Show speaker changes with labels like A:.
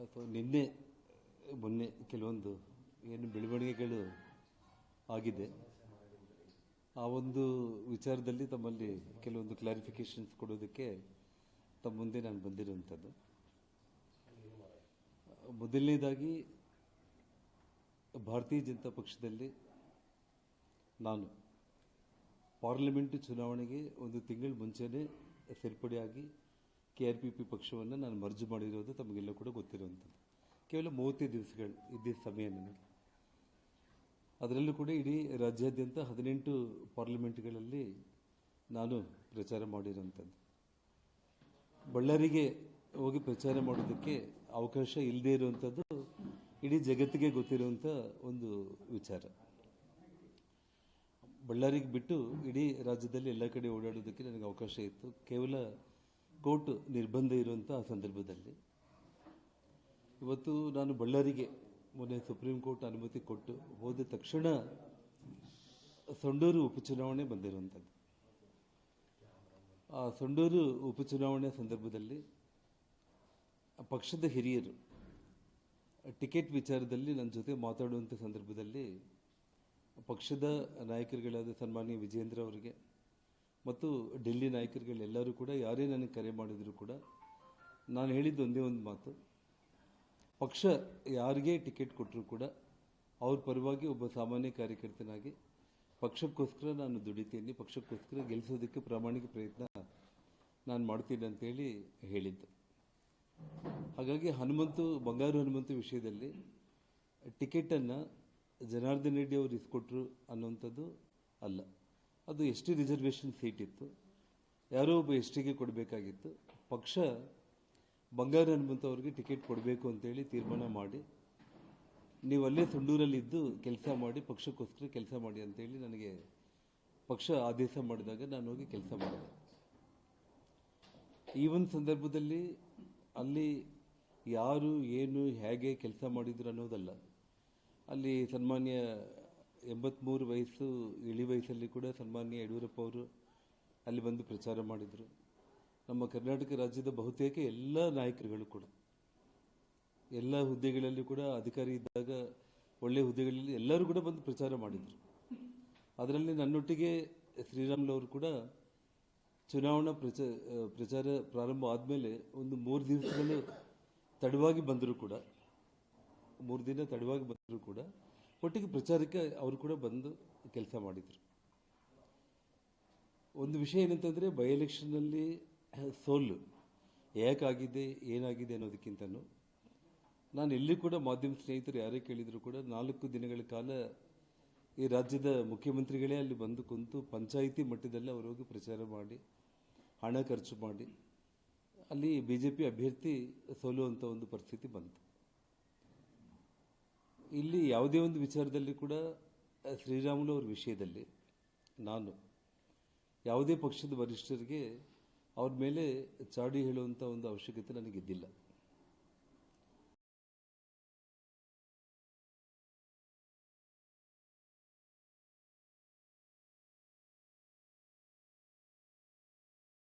A: ಅಥವಾ ನಿನ್ನೆ, ಮೊನ್ನೆ ಕೆಲವೊಂದು ಏನು ಬೆಳವಣಿಗೆಗಳು ಆಗಿದೆ. ಆ ಒಂದು ವಿಚಾರದಲ್ಲಿ ತಮ್ಮಲ್ಲಿ ಕೆಲವೊಂದು ಕ್ಲಾರಿಫಿಕೇಶನ್ಸ್ ಕೊಡೋದಕ್ಕೆ ತಮ್ಮ ಮುಂದೆ ನಾನು ಬಂದಿರುವಂಥದ್ದು. ಮೊದಲನೇದಾಗಿ, ಭಾರತೀಯ ಜನತಾ ಪಕ್ಷದಲ್ಲಿ ನಾನು ಪಾರ್ಲಿಮೆಂಟ್ ಚುನಾವಣೆಗೆ ಒಂದು ತಿಂಗಳ ಮುಂಚೆನೇ ಸೇರ್ಪಡೆಯಾಗಿ ಕೆ ಆರ್ ಪಿ ಪಿ ಪಕ್ಷವನ್ನು ನಾನು ಮರ್ಜು ಮಾಡಿರೋದು ತಮಗೆಲ್ಲ ಕೂಡ ಗೊತ್ತಿರುವಂಥದ್ದು. ಕೇವಲ ಮೂವತ್ತೈದು ದಿವಸಗಳು ಇದ್ದಿದ್ದ ಸಮಯ ನನಗೆ. ಅದರಲ್ಲೂ ಕೂಡ ಇಡೀ ರಾಜ್ಯಾದ್ಯಂತ ಹದಿನೆಂಟು ಪಾರ್ಲಿಮೆಂಟ್ಗಳಲ್ಲಿ ನಾನು ಪ್ರಚಾರ ಮಾಡಿರುವಂಥದ್ದು. ಬಳ್ಳಾರಿಗೆ ಹೋಗಿ ಪ್ರಚಾರ ಮಾಡೋದಕ್ಕೆ ಅವಕಾಶ ಇಲ್ಲದೇ ಇರುವಂಥದ್ದು ಇಡೀ ಜಗತ್ತಿಗೆ ಗೊತ್ತಿರುವಂಥ ಒಂದು ವಿಚಾರ. ಬಳ್ಳಾರಿಗೆ ಬಿಟ್ಟು ಇಡೀ ರಾಜ್ಯದಲ್ಲಿ ಎಲ್ಲ ಕಡೆ ಓಡಾಡೋದಕ್ಕೆ ನನಗೆ ಅವಕಾಶ ಇತ್ತು. ಕೇವಲ ಕೋರ್ಟ್ ನಿರ್ಬಂಧ ಇರುವಂಥ ಸಂದರ್ಭದಲ್ಲಿ ಇವತ್ತು ನಾನು ಬಳ್ಳಾರಿಗೆ ಮೊನ್ನೆ ಸುಪ್ರೀಂ ಕೋರ್ಟ್ ಅನುಮತಿ ಕೊಟ್ಟು ಹೋದ ತಕ್ಷಣ ಸೊಂಡೂರು ಉಪಚುನಾವಣೆ ಬಂದಿರುವಂಥದ್ದು. ಆ ಸೊಂಡೂರು ಉಪಚುನಾವಣೆ ಸಂದರ್ಭದಲ್ಲಿ ಪಕ್ಷದ ಹಿರಿಯರು ಟಿಕೆಟ್ ವಿಚಾರದಲ್ಲಿ ನನ್ನ ಜೊತೆ ಮಾತಾಡುವಂಥ ಸಂದರ್ಭದಲ್ಲಿ ಪಕ್ಷದ ನಾಯಕರುಗಳಾದ ಸನ್ಮಾನ್ಯ ವಿಜೇಂದ್ರ ಅವರಿಗೆ ಮತ್ತು ಡೆಲ್ಲಿ ನಾಯಕರುಗಳೆಲ್ಲರೂ ಕೂಡ, ಯಾರೇ ನನಗೆ ಕರೆ ಮಾಡಿದರೂ ಕೂಡ, ನಾನು ಹೇಳಿದ್ದು ಒಂದೇ ಒಂದು ಮಾತು. ಪಕ್ಷ ಯಾರಿಗೆ ಟಿಕೆಟ್ ಕೊಟ್ಟರು ಕೂಡ, ಅವ್ರ ಪರವಾಗಿ ಒಬ್ಬ ಸಾಮಾನ್ಯ ಕಾರ್ಯಕರ್ತನಾಗಿ, ಪಕ್ಷಕ್ಕೋಸ್ಕರ ನಾನು ದುಡಿತೀನಿ, ಪಕ್ಷಕ್ಕೋಸ್ಕರ ಗೆಲ್ಲಿಸೋದಕ್ಕೆ ಪ್ರಾಮಾಣಿಕ ಪ್ರಯತ್ನ ನಾನು ಮಾಡ್ತೀನಿ ಅಂತೇಳಿ ಹೇಳಿದ್ದು. ಹಾಗಾಗಿ ಹನುಮಂತು, ಬಂಗಾರು ಹನುಮಂತು ವಿಷಯದಲ್ಲಿ ಟಿಕೆಟನ್ನು ಜನಾರ್ದನ್ ರೆಡ್ಡಿ ಅವರು ಇಸ್ಕೊಟ್ರು ಅನ್ನುವಂಥದ್ದು ಅಲ್ಲ. ಅದು ಎಸ್ ಟಿ ರಿಸರ್ವೇಷನ್ ಸೀಟ್ ಇತ್ತು, ಯಾರೋ ಒಬ್ಬ ಎಸ್ ಟಿಗೆ ಕೊಡಬೇಕಾಗಿತ್ತು, ಪಕ್ಷ ಬಂಗಾರ ಹನುಮಂತ ಅವರಿಗೆ ಟಿಕೆಟ್ ಕೊಡಬೇಕು ಅಂತೇಳಿ ತೀರ್ಮಾನ ಮಾಡಿ, ನೀವು ಅಲ್ಲೇ ಸುಂಡೂರಲ್ಲಿ ಇದ್ದು ಕೆಲಸ ಮಾಡಿ, ಪಕ್ಷಕ್ಕೋಸ್ಕರ ಕೆಲಸ ಮಾಡಿ ಅಂತೇಳಿ ನನಗೆ ಪಕ್ಷ ಆದೇಶ ಮಾಡಿದಾಗ ನಾನು ಹೋಗಿ ಕೆಲಸ ಮಾಡಿದೆ. ಈ ಒಂದು ಸಂದರ್ಭದಲ್ಲಿ ಅಲ್ಲಿ ಯಾರು, ಏನು, ಹೇಗೆ ಕೆಲಸ ಮಾಡಿದ್ರು ಅನ್ನೋದಲ್ಲ. ಅಲ್ಲಿ ಸನ್ಮಾನ್ಯ ಎಂಬತ್ಮೂರು ವಯಸ್ಸು, ಇಳಿ ವಯಸ್ಸಲ್ಲಿ ಕೂಡ ಸನ್ಮಾನ್ಯ ಯಡಿಯೂರಪ್ಪ ಅವರು ಅಲ್ಲಿ ಬಂದು ಪ್ರಚಾರ ಮಾಡಿದರು. ನಮ್ಮ ಕರ್ನಾಟಕ ರಾಜ್ಯದ ಬಹುತೇಕ ಎಲ್ಲ ನಾಯಕರುಗಳು ಕೂಡ. ಎಲ್ಲ ಹುದ್ದೆಗಳಲ್ಲಿ ಕೂಡ ಅಧಿಕಾರಿ ಇದ್ದಾಗ, ಒಳ್ಳೆ ಹುದ್ದೆಗಳಲ್ಲಿ ಎಲ್ಲರೂ ಕೂಡ ಬಂದು ಪ್ರಚಾರ ಮಾಡಿದರು. ಅದರಲ್ಲಿ ನನ್ನೊಟ್ಟಿಗೆ ಶ್ರೀರಾಮ್ಲು ಅವರು ಕೂಡ ಚುನಾವಣಾ ಪ್ರಚ, ಪ್ರಚಾರ ಪ್ರಾರಂಭ ಆದಮೇಲೆ ಒಂದು ಮೂರು ದಿವಸಗಳು ತಡವಾಗಿ ಬಂದರು ಕೂಡ. ಮೂರು ದಿನ ತಡವಾಗಿ ಬಂದರು ಕೂಡ. ಒಟ್ಟಿಗೆ ಪ್ರಚಾರಕ್ಕೆ ಅವರು ಕೂಡ ಬಂದು ಕೆಲಸ ಮಾಡಿದರು. ಒಂದು ವಿಷಯ ಏನಂತಂದರೆ ಬೈ ಎಲೆಕ್ಷನ್ನಲ್ಲಿ ಸೋಲು ಯಾಕಾಗಿದೆ ಏನಾಗಿದೆ ಅನ್ನೋದಕ್ಕಿಂತನೂ ನಾನು ಎಲ್ಲಿ ಕೂಡ ಮಾಧ್ಯಮ ಸ್ನೇಹಿತರು ಯಾರೇ ಕೇಳಿದರೂ ಕೂಡ ನಾಲ್ಕು ದಿನಗಳ ಕಾಲ ಈ ರಾಜ್ಯದ ಮುಖ್ಯಮಂತ್ರಿಗಳೇ ಅಲ್ಲಿ ಬಂದು ಕುಂತು ಪಂಚಾಯಿತಿ ಮಟ್ಟದಲ್ಲಿ ಅವರು ಹೋಗಿ ಪ್ರಚಾರ ಮಾಡಿ, ಹಣ ಖರ್ಚು ಮಾಡಿ, ಅಲ್ಲಿ ಬಿ ಜೆ ಪಿ ಅಭ್ಯರ್ಥಿ ಸೋಲುವಂಥ ಒಂದು ಪರಿಸ್ಥಿತಿ ಬಂತು. ಇಲ್ಲಿ ಯಾವುದೇ ಒಂದು ವಿಚಾರದಲ್ಲಿ ಕೂಡ ಶ್ರೀರಾಮುಲು ಅವ್ರ ವಿಷಯದಲ್ಲಿ ನಾನು ಯಾವುದೇ ಪಕ್ಷದ ವರಿಷ್ಠರಿಗೆ ಅವ್ರ ಮೇಲೆ ಚಾಡಿ ಹೇಳುವಂಥ ಒಂದು ಅವಶ್ಯಕತೆ ನನಗಿದ್ದಿಲ್ಲ.